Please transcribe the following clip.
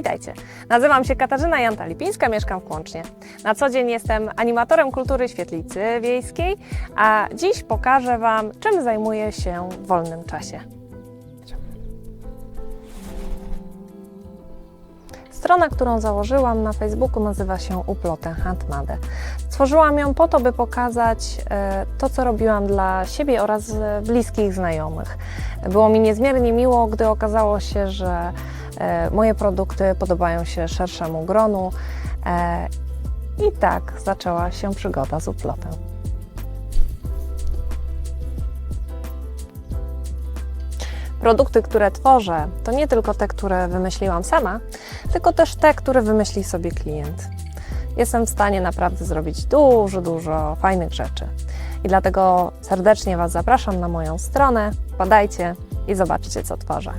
Witajcie. Nazywam się Katarzyna Janta-Lipińska, mieszkam w Kłącznie. Na co dzień jestem animatorem kultury świetlicy wiejskiej, a dziś pokażę Wam, czym zajmuję się w wolnym czasie. Strona, którą założyłam na Facebooku nazywa się Uploten Handmade. Stworzyłam ją po to, by pokazać e, to, co robiłam dla siebie oraz e, bliskich znajomych. Było mi niezmiernie miło, gdy okazało się, że moje produkty podobają się szerszemu gronu. e, I tak zaczęła się przygoda z Uplotem. Produkty, które tworzę, to nie tylko te, które wymyśliłam sama, tylko też te, które wymyśli sobie klient. Jestem w stanie naprawdę zrobić dużo, dużo fajnych rzeczy. I dlatego serdecznie Was zapraszam na moją stronę. Badajcie i zobaczcie, co tworzę.